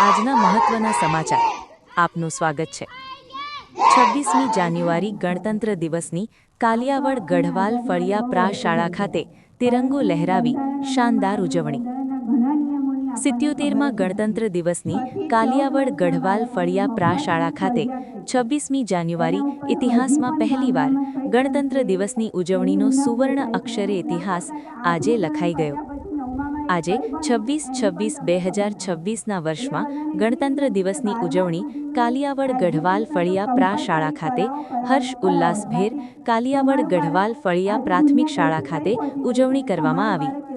આજના મહત્વના સમાચાર. આપનું સ્વાગત છે. છવ્વીસમી જાન્યુઆરી ગણતંત્ર દિવસની કાલિયાવડ ગઢવાલ ફળિયા પ્રા શાળા ખાતે તિરંગો લહેરાવી શાનદાર ઉજવણી. સિત્યોતેરમાં ગણતંત્ર દિવસની કાલિયાવડ ગઢવાલ ફળિયા પ્રાશાળા ખાતે છવ્વીસમી જાન્યુઆરી ઇતિહાસમાં પહેલીવાર ગણતંત્ર દિવસની ઉજવણીનો સુવર્ણ અક્ષરે ઇતિહાસ આજે લખાઈ ગયો. આજે છવ્વીસ છવ્વીસ બે હજાર છવ્વીસના વર્ષમાં ગણતંત્ર દિવસની ઉજવણી કાલિયાવડ ગઢવાલ ફળિયા પ્રા શાળા ખાતે હર્ષ ઉલ્લાસભેર કાલિયાવડ ગઢવાલ ફળિયા પ્રાથમિક શાળા ખાતે ઉજવણી કરવામાં આવી.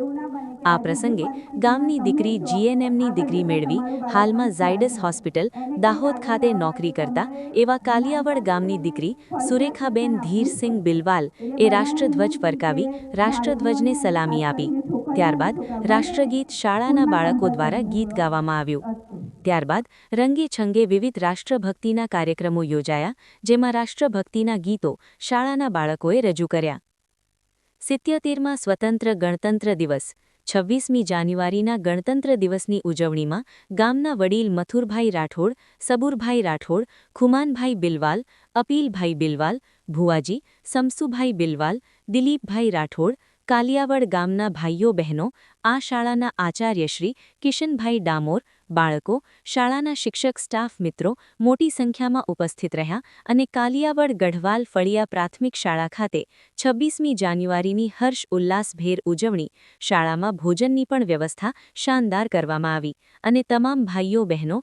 આ પ્રસંગે ગામની દીકરી જીએનએમની ડિગ્રી મેળવી હાલમાં ઝાયડસ હોસ્પિટલ દાહોદ ખાતે નોકરી કરતા એવા કાલિયાવડ ગામની દીકરી સુરેખાબેન ધીરસિંહ બિલવાલ એ રાષ્ટ્રધ્વજ ફરકાવી રાષ્ટ્રધ્વજને સલામી આપી. ત્યારબાદ રાષ્ટ્રગીત શાળાના બાળકો દ્વારા ગીત ગાવામાં આવ્યું. ત્યારબાદ રંગે છંગે વિવિધ રાષ્ટ્રભક્તિના કાર્યક્રમો યોજાયા, જેમાં રાષ્ટ્રભક્તિના ગીતો શાળાના બાળકોએ રજૂ કર્યા. સિત્યોતેરમાં સ્વતંત્ર ગણતંત્ર દિવસ, છવ્વીસમી જાન્યુઆરીના ગણતંત્ર દિવસની ઉજવણીમાં ગામના વડીલ મથુરભાઈ રાઠોડ, સબુરભાઈ રાઠોડ, ખુમાનભાઈ બિલવાલ, અપીલભાઈ બિલવાલ, ભુવાજી, સમસુભાઈ બિલવાલ, દિલીપભાઈ રાઠોડ કાલિયાવડ ગામના ભાઈઓ બહેનો, આ શાળાના આચાર્યશ્રી કિશનભાઈ ડામોર, બાળકો, શાળાના શિક્ષક સ્ટાફ મિત્રો મોટી સંખ્યામાં ઉપસ્થિત રહ્યા અને કાલિયાવડ ગઢવાલ ફળિયા પ્રાથમિક શાળા ખાતે છવ્વીસમી જાન્યુઆરીની હર્ષ ઉલ્લાસભેર ઉજવણી, શાળામાં ભોજનની પણ વ્યવસ્થા શાનદાર કરવામાં આવી અને તમામ ભાઈઓ બહેનો